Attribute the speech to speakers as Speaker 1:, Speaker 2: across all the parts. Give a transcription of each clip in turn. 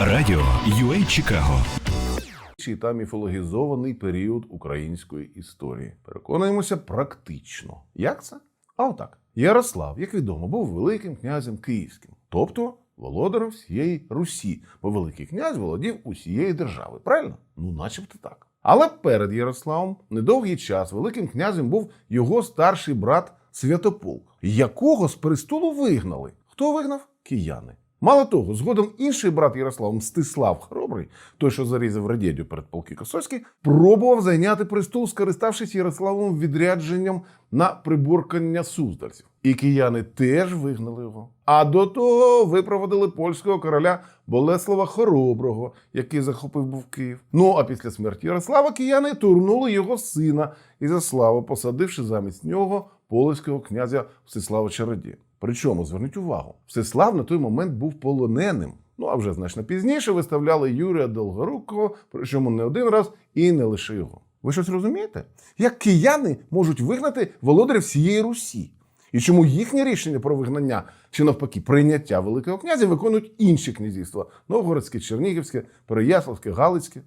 Speaker 1: Радіо UA Чикаго
Speaker 2: та міфологізований період української історії. Переконуємося практично. Як це? А отак. Ярослав, як відомо, був великим князем київським, тобто володарем всієї Русі, бо Великий князь володів усієї держави. Правильно? Ну, начебто так. Але перед Ярославом недовгий час великим князем був його старший брат Святополк, якого з престолу вигнали. Хто вигнав? Кияни. Мало того, згодом інший брат Ярослав Мстислав Хоробрий, той, що зарізав радєдю перед полки Косовський, пробував зайняти престол, скориставшись Ярославовим відрядженням на приборкання суздальців. І кияни теж вигнали його. А до того випроводили польського короля Болеслава Хороброго, який захопив був Київ. Ну а після смерті Ярослава кияни турнули його сина Ізяслава, посадивши замість нього полоцького князя Всеслава Чародія. Причому зверніть увагу, Всеслав на той момент був полоненим. Ну а вже значно пізніше виставляли Юрія Долгорукого, причому не один раз і не лише його. Ви щось розумієте? Як кияни можуть вигнати володаря всієї Русі? І чому їхнє рішення про вигнання чи навпаки прийняття Великого князя виконують інші князівства: Новгородське, Чернігівське, Переяславське, Галицьке?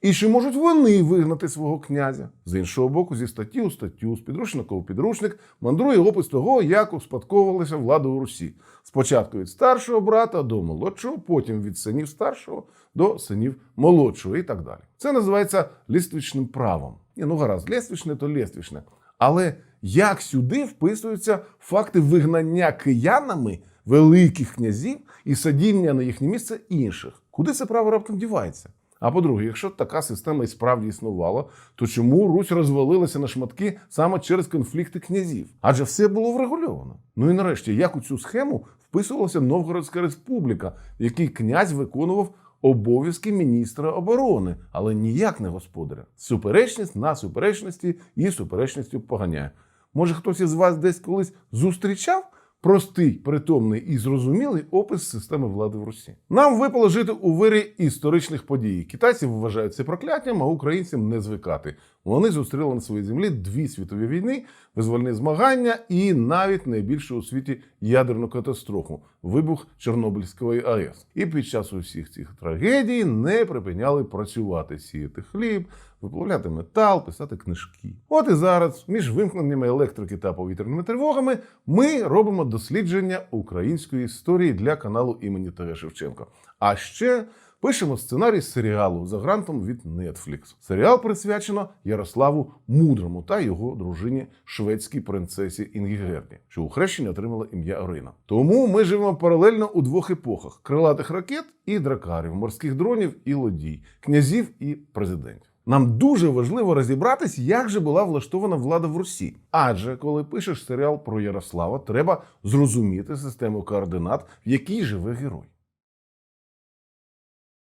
Speaker 2: І чи можуть вони вигнати свого князя? З іншого боку, зі статті у статтю, з підручника у підручник мандрує опис того, як успадковувалася влада у Русі. Спочатку від старшого брата до молодшого, потім від синів старшого до синів молодшого і так далі. Це називається ліствичним правом. Ні, ну гаразд, ліствичне то ліствичне. Але як сюди вписуються факти вигнання киянами великих князів і садіння на їхнє місце інших? Куди це право раптом дівається? А по-друге, якщо така система і справді існувала, то чому Русь розвалилася на шматки саме через конфлікти князів? Адже все було врегульовано. Ну і нарешті, як у цю схему вписувалася Новгородська республіка, в якій князь виконував обов'язки міністра оборони, але ніяк не господаря. Суперечність на суперечності і суперечністю поганяє. Може, хтось із вас десь колись зустрічав простий, притомний і зрозумілий опис системи влади в Русі. Нам випало жити у вирі історичних подій. Китайці вважають це прокляттям, а українцям не звикати. Вони зустріли на своїй землі дві світові війни, визвольні змагання і навіть найбільшу у світі ядерну катастрофу вибух Чорнобильської АЕС. І під час усіх цих трагедій не припиняли працювати, сіяти хліб, виплавляти метал, писати книжки. От і зараз, між вимкненнями електрики та повітряними тривогами, ми робимо дослідження української історії для каналу імені ТВ Шевченко. А ще пишемо сценарій серіалу за грантом від Netflix. Серіал присвячено Ярославу Мудрому та його дружині шведській принцесі Інгігерді, що у хрещенні отримала ім'я Орина. Тому ми живемо паралельно у двох епохах: крилатих ракет і дракарів, морських дронів і лодій, князів і президентів. Нам дуже важливо розібратись, як же була влаштована влада в Русі. Адже коли пишеш серіал про Ярослава, треба зрозуміти систему координат, в якій живе герой.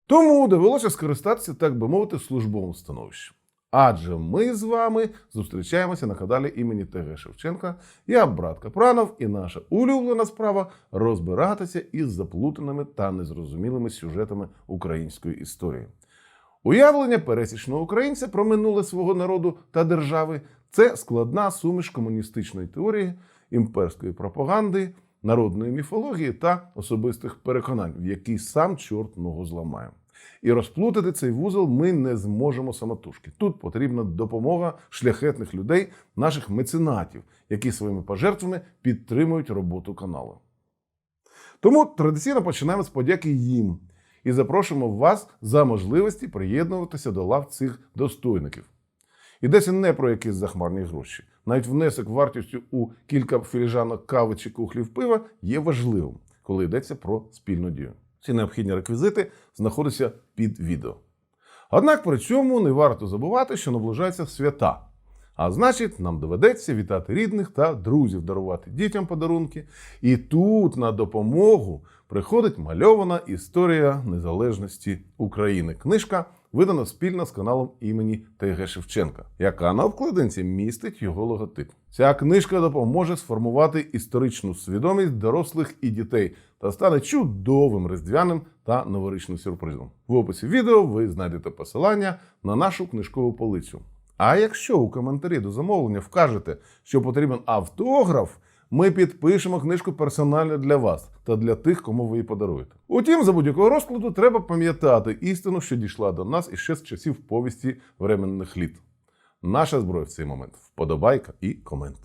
Speaker 2: Тому довелося скористатися, так би мовити, службовим становищем. Адже ми з вами зустрічаємося на каналі імені ТГ Шевченка. Я брат Капранов, і наша улюблена справа розбиратися із заплутаними та незрозумілими сюжетами української історії. Уявлення пересічного українця про минуле свого народу та держави це складна суміш комуністичної теорії, імперської пропаганди, народної міфології та особистих переконань, в якій сам чорт ногу зламає. І розплутати цей вузол ми не зможемо самотужки. Тут потрібна допомога шляхетних людей, наших меценатів, які своїми пожертвами підтримують роботу каналу. Тому традиційно починаємо з подяки їм і запрошуємо вас за можливості приєднуватися до лав цих достойників. Йдеться не про якісь захмарні гроші. Навіть внесок вартістю у кілька філіжанок кави чи кухлів пива є важливим, коли йдеться про спільну дію. Всі необхідні реквізити знаходяться під відео. Однак при цьому не варто забувати, що наближаються свята. А значить, нам доведеться вітати рідних та друзів, дарувати дітям подарунки. І тут на допомогу приходить мальована історія незалежності України. Книжка видана спільно з каналом імені ТГ Шевченка, яка на обкладинці містить його логотип. Ця книжка допоможе сформувати історичну свідомість дорослих і дітей та стане чудовим різдвяним та новорічним сюрпризом. В описі відео ви знайдете посилання на нашу книжкову полицю. А якщо у коментарі до замовлення вкажете, що потрібен автограф, ми підпишемо книжку персонально для вас та для тих, кому ви її подаруєте. Утім, за будь-якого розкладу треба пам'ятати істину, що дійшла до нас іще з часів повісті временних літ. Наша зброя в цей момент вподобайка і комент.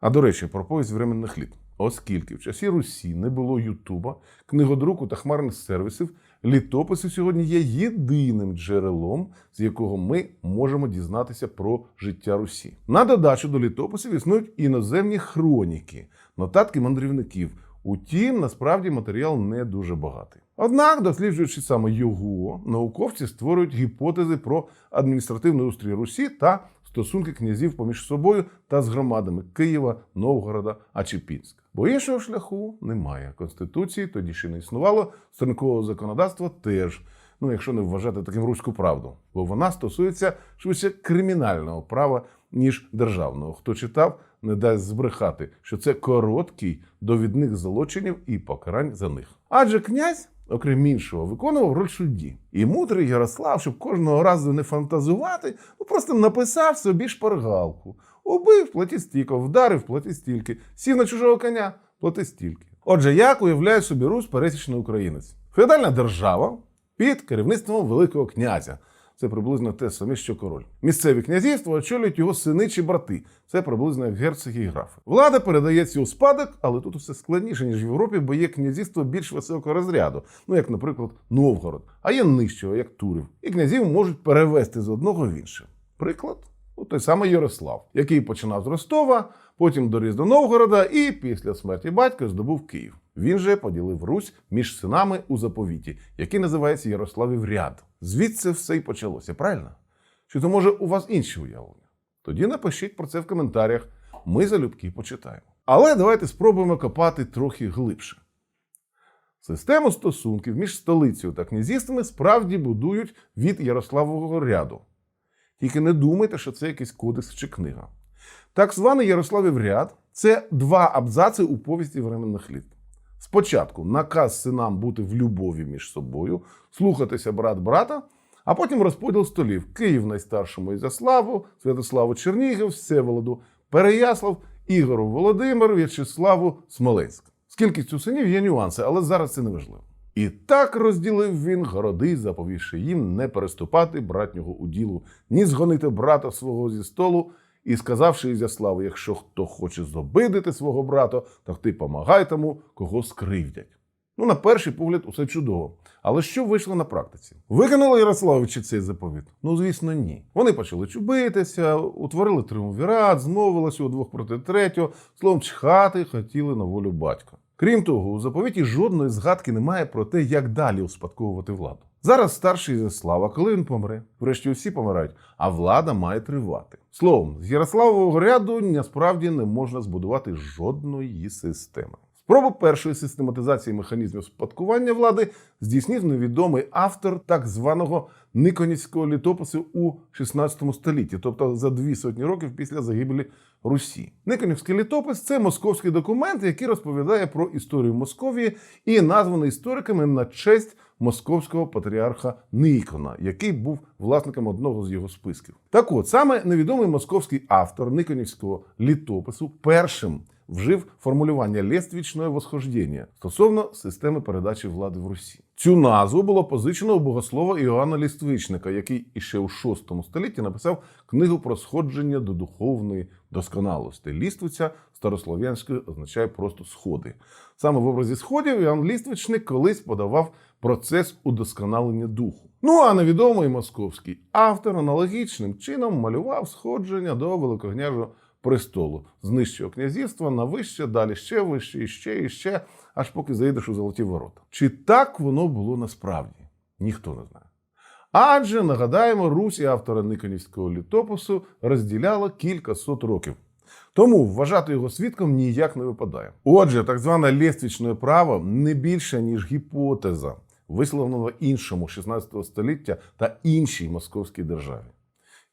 Speaker 2: А до речі, про повість временних літ. Оскільки в часі Русі не було Ютуба, книгодруку та хмарних сервісів, літописи сьогодні є єдиним джерелом, з якого ми можемо дізнатися про життя Русі. На додачу до літописів існують іноземні хроніки, нотатки мандрівників. Утім, насправді матеріал не дуже багатий. Однак, досліджуючи саме його, науковці створюють гіпотези про адміністративний устрій Русі та стосунки князів поміж собою та з громадами Києва, Новгорода, Ачепінська. Бо іншого шляху немає. Конституції тоді ще не існувало, сторінкового законодавства теж. Ну, якщо не вважати таким руську правду, бо вона стосується швидше кримінального права, ніж державного. Хто читав, не дасть збрехати, що це короткий довідник злочинів і покарань за них. Адже князь, окрім іншого, виконував роль судді. І мудрий Ярослав, щоб кожного разу не фантазувати, ну просто написав собі шпаргалку. Убив, плати стільки, вдарив, плати стільки, сів на чужого коня, плати стільки. Отже, як уявляє собі Русь пересічний українець? Феодальна держава під керівництвом Великого князя. Це приблизно те саме, що король. Місцеві князівства очолюють його сини чи брати. Це приблизно як герцоги і графи. Влада передається у спадок, але тут усе складніше, ніж в Європі, бо є князівство більш високого розряду, ну як, наприклад, Новгород, а є нижчого, як Турів. І князів можуть перевести з одного в інше. Приклад. Ну, той самий Ярослав, який починав з Ростова, потім доріс до Новгорода і після смерті батька здобув Київ. Він же поділив Русь між синами у заповіті, який називається Ярославів ряд. Звідси все й почалося, правильно? Чи то може у вас інші уявлення? Тоді напишіть про це в коментарях. Ми залюбки почитаємо. Але давайте спробуємо копати трохи глибше. Систему стосунків між столицею та князівствами справді будують від Ярославового ряду. Тільки не думайте, що це якийсь кодекс чи книга. Так званий Ярославів ряд це два абзаци у повісті временних літ. Спочатку наказ синам бути в любові між собою, слухатися брат брата, а потім розподіл столів: Київ найстаршому Ізяславу, Святославу Чернігів, Всеволоду, Переяслав, Ігору Володимиру, В'ячеславу Смоленськ. З кількістю синів є нюанси, але зараз це не важливо. І так розділив він городи, заповівши їм не переступати братнього уділу, ні згонити брата свого зі столу, і сказавши Ізяславу, якщо хто хоче зобидити свого брата, так ти помагай тому, кого скривдять. Ну, на перший погляд, усе чудово. Але що вийшло на практиці? Виконали Ярославичі цей заповіт? Ну, звісно, ні. Вони почали чубитися, утворили триумвірат, змовилися удвох проти третього, словом, чхати хотіли на волю батька. Крім того, у заповіті жодної згадки немає про те, як далі успадковувати владу. Зараз старший Ізяслава, коли він помре, врешті всі помирають, а влада має тривати. Словом, з Ярославового ряду насправді не можна збудувати жодної системи. Спробу першої систематизації механізмів спадкування влади здійснив невідомий автор так званого Никонівського літопису у 16 столітті, тобто за дві сотні років після загибелі Русі. Никонівський літопис це московський документ, який розповідає про історію Московії і названий істориками на честь московського патріарха Никона, який був власником одного з його списків. Так от саме невідомий московський автор Никонівського літопису першим вжив формулювання лєствічного восхождення стосовно системи передачі влади в Русі. Цю назву було позичено у богослова Іоанна Ліствичника, який іще у VI столітті написав книгу про сходження до духовної досконалості. Ліствиця старослов'янською означає просто сходи. Саме в образі сходів Іоанн Ліствичник колись подавав процес удосконалення духу. Ну а невідомий московський автор аналогічним чином малював сходження до великокняжого престолу з князівства на вище, далі ще вище, і ще, і ще, аж поки заїдеш у золоті ворота. Чи так воно було насправді? Ніхто не знає. Адже нагадаємо, Русь і автора Никонівського літопису розділяла кілька сот років. Тому вважати його свідком ніяк не випадає. Отже, так зване лєствічне право не більше ніж гіпотеза, висловлена іншому 16 століття та іншій московській державі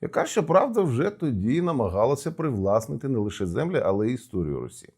Speaker 2: яка, щоправда, вже тоді намагалася привласнити не лише землі, але й історію Русі.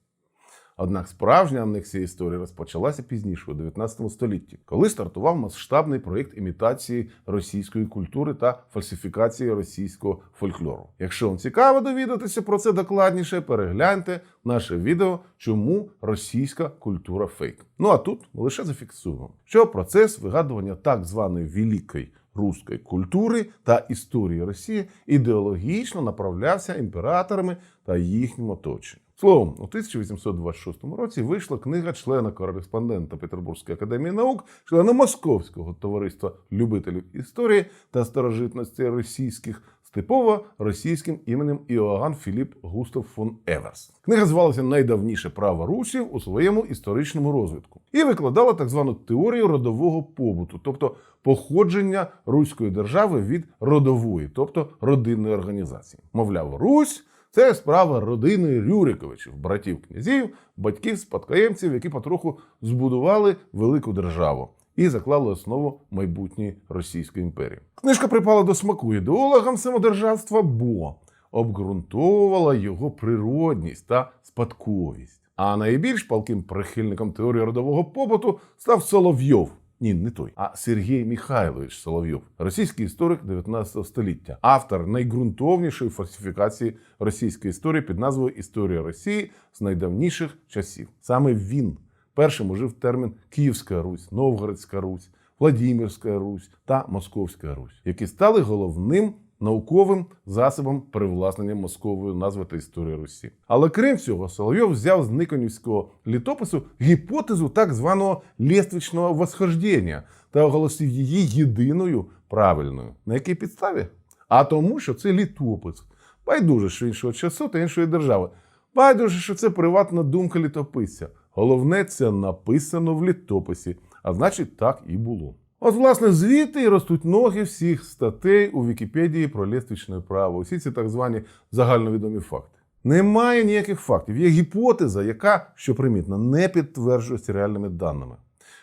Speaker 2: Однак справжня анексія історії розпочалася пізніше у 19 столітті, коли стартував масштабний проєкт імітації російської культури та фальсифікації російського фольклору. Якщо вам цікаво довідатися про це докладніше, перегляньте наше відео, чому російська культура фейк. Ну а тут лише зафіксуємо, що процес вигадування так званої великої руської культури та історії Росії ідеологічно направлявся імператорами та їхнім оточенням. Словом, у 1826 році вийшла книга члена кореспондента Петербурзької академії наук, члена Московського товариства любителів історії та старожитності російських з типово російським іменем Іоганн Філіп Густав фон Еверс. Книга звалася Найдавніше право русів у своєму історичному розвитку і викладала так звану теорію родового побуту, тобто походження руської держави від родової, тобто родинної організації. Мовляв, Русь. Це справа родини Рюриковичів, братів князів, батьків спадкоємців, які потроху збудували велику державу і заклали основу майбутньої Російської імперії. Книжка припала до смаку ідеологам самодержавства, бо обґрунтовувала його природність та спадковість. А найбільш палким прихильником теорії родового побуту став Соловйов. Ні, не той, а Сергій Михайлович Соловйов, російський історик 19 століття, автор найґрунтовнішої фальсифікації російської історії під назвою Історія Росії з найдавніших часів. Саме він першим ужив термін Київська Русь, Новгородська Русь, Владимирська Русь та Московська Русь, які стали головним науковим засобом привласнення москової назви та історії Русі. Але крім цього, Соловйов взяв з Никонівського літопису гіпотезу так званого лєствичного восхождення та оголосив її єдиною правильною. На якій підставі? А тому, що це літопис. Байдуже, що іншого часу та іншої держави. Байдуже, що це приватна думка літописця. Головне, це написано в літописі, а значить, так і було. От, власне, звідти і ростуть ноги всіх статей у Вікіпедії про лєствічне право. Усі ці так звані загальновідомі факти. Немає ніяких фактів. Є гіпотеза, яка, що примітно, не підтверджується реальними даними.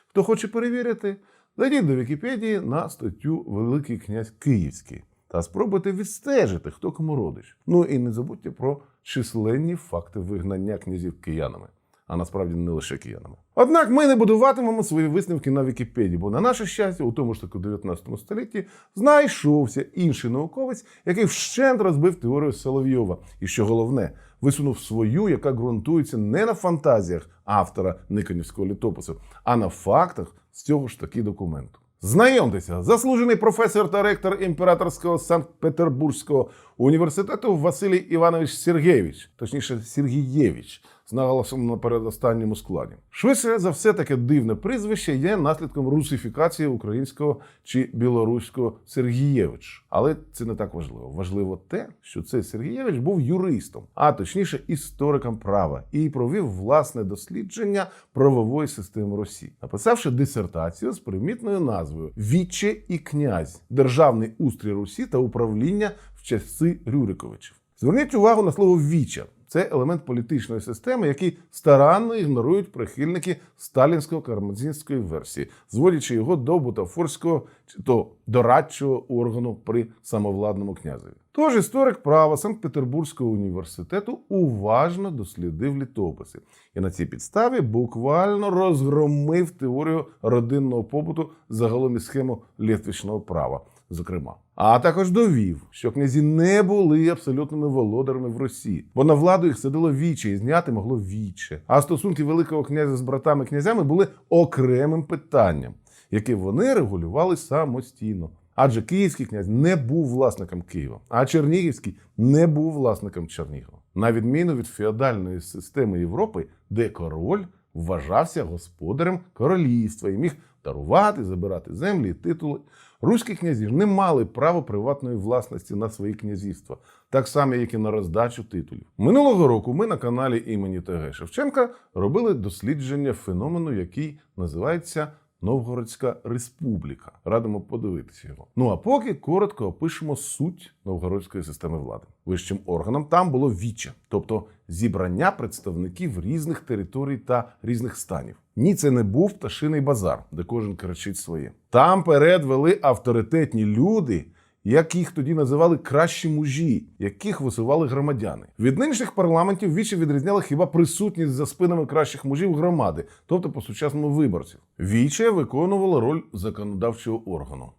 Speaker 2: Хто хоче перевірити, зайдіть до Вікіпедії на статтю Великий князь Київський та спробуйте відстежити, хто кому родич. Ну і не забудьте про численні факти вигнання князів киянами а насправді не лише киянами. Однак ми не будуватимемо свої висновки на Вікіпедії, бо на наше щастя, у тому ж таки 19 столітті знайшовся інший науковець, який вщент розбив теорію Соловйова. І що головне, висунув свою, яка ґрунтується не на фантазіях автора Никонівського літопису, а на фактах з цього ж таки документу. Знайомтеся, заслужений професор та ректор імператорського Санкт-Петербурзького університету Василій Іванович Сергєєвич, точніше Сергієвич, наголосом на передостанньому складі. Швидше за все таке дивне прізвище є наслідком русифікації українського чи білоруського Сергієвич. Але це не так важливо. Важливо те, що цей Сергієвич був юристом, а точніше істориком права, і провів власне дослідження правової системи Росії, написавши дисертацію з примітною назвою Віче і князь, державний устрій Русі та управління в часи Рюриковичів. Зверніть увагу на слово віча. Це елемент політичної системи, який старанно ігнорують прихильники сталінсько-кармазінської версії, зводячи його до бутафорського чи то дорадчого органу при самовладному князеві. Тож історик права Санкт-Петербурзького університету уважно дослідив літописи і на цій підставі буквально розгромив теорію родинного побуту загалом і схему лєтвічного права, зокрема. А також довів, що князі не були абсолютними володарами в Росії, бо на владу їх садило віче і зняти могло віче. А стосунки Великого князя з братами князями були окремим питанням, яке вони регулювали самостійно. Адже київський князь не був власником Києва, а Чернігівський не був власником Чернігова. На відміну від феодальної системи Європи, де король вважався господарем королівства і міг дарувати, забирати землі титули. Руські князі ж не мали права приватної власності на свої князівства, так само, як і на роздачу титулів. Минулого року ми на каналі імені ТГ Шевченка робили дослідження феномену, який називається Новгородська Республіка. Радимо подивитися його. Ну а поки коротко опишемо суть новгородської системи влади. Вищим органом там було віче, тобто зібрання представників різних територій та різних станів. Ні, це не був пташиний базар, де кожен кричить своє. Там перед вели авторитетні люди, як їх тоді називали кращі мужі, яких висували громадяни. Від нинішніх парламентів віче відрізняли хіба присутність за спинами кращих мужів громади, тобто по сучасному виборців. Віче виконувало роль законодавчого органу.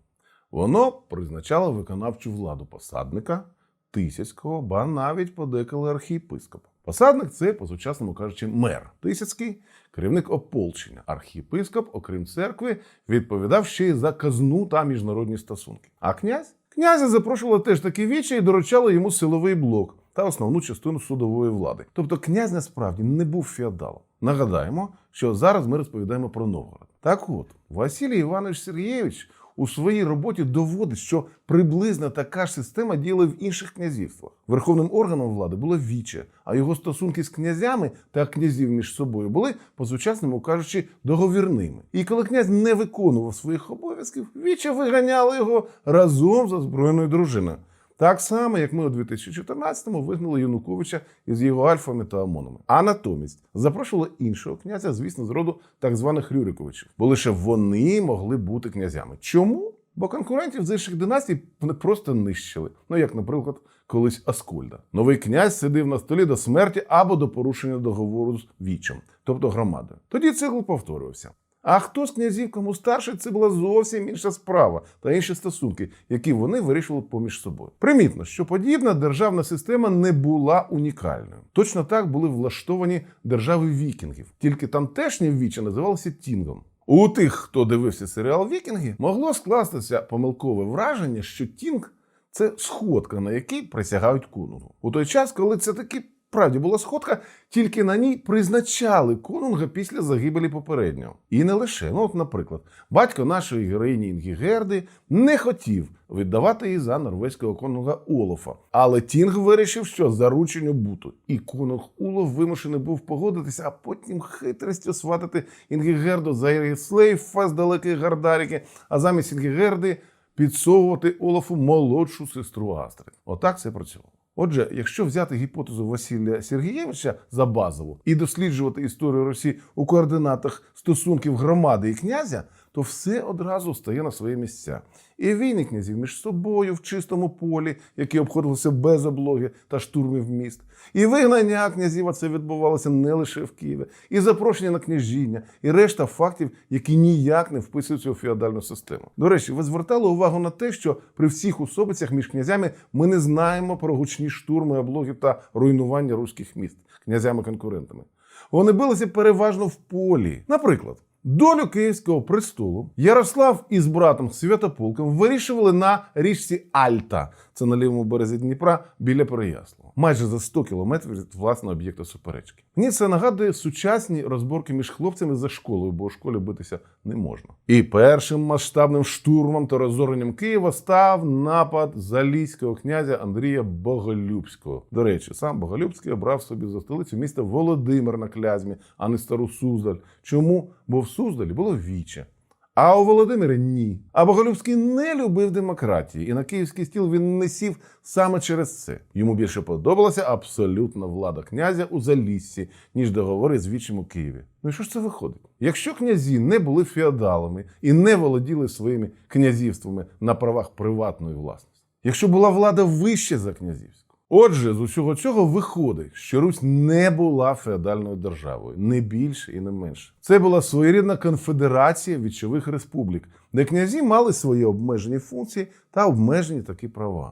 Speaker 2: Воно призначало виконавчу владу посадника, Тисяцького, ба навіть подеколи архієпископа. Посадник це, по-сучасному кажучи, мер. Тисяцький керівник ополчення. Архієпископ, окрім церкви, відповідав ще й за казну та міжнародні стосунки. А князь? Князя запрошували теж такі вічі і доручали йому силовий блок та основну частину судової влади. Тобто князь насправді не був феодалом. Нагадаємо, що зараз ми розповідаємо про Новгород. Так от, Василій Іванович Сергійович у своїй роботі доводить, що приблизно така ж система діяла в інших князівствах. Верховним органом влади було віче, а його стосунки з князями та князів між собою були, по-сучасному кажучи, договірними. І коли князь не виконував своїх обов'язків, віче виганяло його разом з озброєною дружиною. Так само, як ми у 2014-му вигнали Януковича із його альфами та омонами. А натомість запрошували іншого князя, звісно, з роду так званих Рюриковичів, бо лише вони могли бути князями. Чому? Бо конкурентів з інших династій вони просто нищили. Ну як, наприклад, колись Аскольда. Новий князь сидив на столі до смерті або до порушення договору з вічем, тобто громадою. Тоді цикл повторювався. А хто з князів кому старший, це була зовсім інша справа та інші стосунки, які вони вирішували поміж собою. Примітно, що подібна державна система не була унікальною. Точно так були влаштовані держави вікінгів, тільки тамтешні вічі називалися Тінгом. У тих, хто дивився серіал Вікінги, могло скластися помилкове враження, що Тінг це сходка, на якій присягають конунгу. У той час, коли це таки справді була сходка, тільки на ній призначали конунга після загибелі попереднього. І не лише. Ну, от, наприклад, батько нашої героїні Інгігерди не хотів віддавати її за норвезького конунга Олофа. Але Тінг вирішив, що зарученню буту. І конунг Улов вимушений був погодитися, а потім хитрістю сватати Інгігерду за Єріслейфа з далекої Гардаріки, а замість Інгігерди підсовувати Олафу молодшу сестру Астрид. Отак це працювало. Отже, якщо взяти гіпотезу Василія Сергієвича за базову і досліджувати історію Росії у координатах стосунків громади і князя, то все одразу стає на свої місця. І війни князів між собою в чистому полі, які обходилися без облоги та штурмів міст, і вигнання князів, а це відбувалося не лише в Києві, і запрошення на княжіння, і решта фактів, які ніяк не вписуються у феодальну систему. До речі, ви звертали увагу на те, що при всіх особицях між князями ми не знаємо про гучні штурми, облоги та руйнування руських міст князями-конкурентами. Вони билися переважно в полі. Наприклад, долю київського престолу Ярослав із братом Святополком вирішували на річці Альта, це на лівому березі Дніпра біля Переяслава, майже за 100 кілометрів від власного об'єкту суперечки. Мені це нагадує сучасні розборки між хлопцями за школою, бо у школі битися не можна. І першим масштабним штурмом та розоренням Києва став напад залізького князя Андрія Боголюбського. До речі, сам Боголюбський обрав собі за столицю міста Володимир на Клязьмі, а не стару Суздаль. Чому? Бо в Суздалі було віче. А у Володимирі ні. А Боголюбський не любив демократії, і на київський стіл він не сів саме через це. Йому більше подобалася абсолютна влада князя у Заліссі, ніж договори з вічим у Києві. Ну і що ж це виходить? Якщо князі не були феодалами і не володіли своїми князівствами на правах приватної власності, якщо була влада вище за князівську. Отже, з усього цього виходить, що Русь не була феодальною державою, не більше і не менше. Це була своєрідна конфедерація вічових республік, де князі мали свої обмежені функції та обмежені такі права.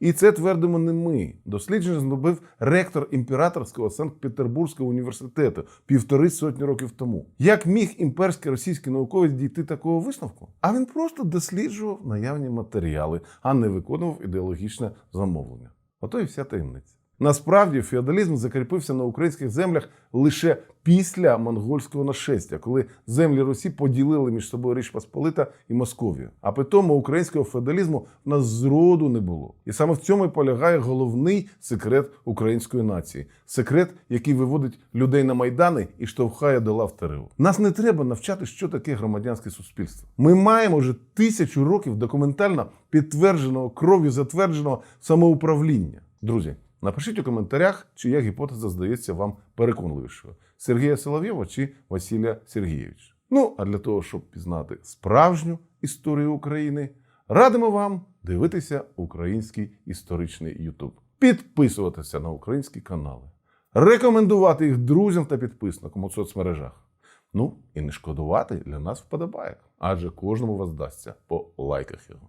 Speaker 2: І це твердимо не ми. Дослідження зробив ректор імператорського Санкт-Петербурзького університету півтори сотні років тому. Як міг імперський російський науковець дійти такого висновку? А він просто досліджував наявні матеріали, а не виконував ідеологічне замовлення. Ото і вся таємниця. Насправді феодалізм закріпився на українських землях лише після монгольського нашестя, коли землі Русі поділили між собою Річ Посполита і Московію. А при тому українського феодалізму в нас зроду не було. І саме в цьому і полягає головний секрет української нації секрет, який виводить людей на майдани і штовхає до лав ТРО. Нас не треба навчати, що таке громадянське суспільство. Ми маємо вже тисячу років документально підтвердженого кров'ю затвердженого самоуправління. Друзі, напишіть у коментарях, чия гіпотеза здається вам переконливішою: Сергія Соловйова чи Василія Сергійовича. Ну а для того, щоб пізнати справжню історію України, радимо вам дивитися український історичний Ютуб, підписуватися на українські канали, рекомендувати їх друзям та підписникам у соцмережах. Ну і не шкодувати для нас вподобає, адже кожному воздасться по лайках його.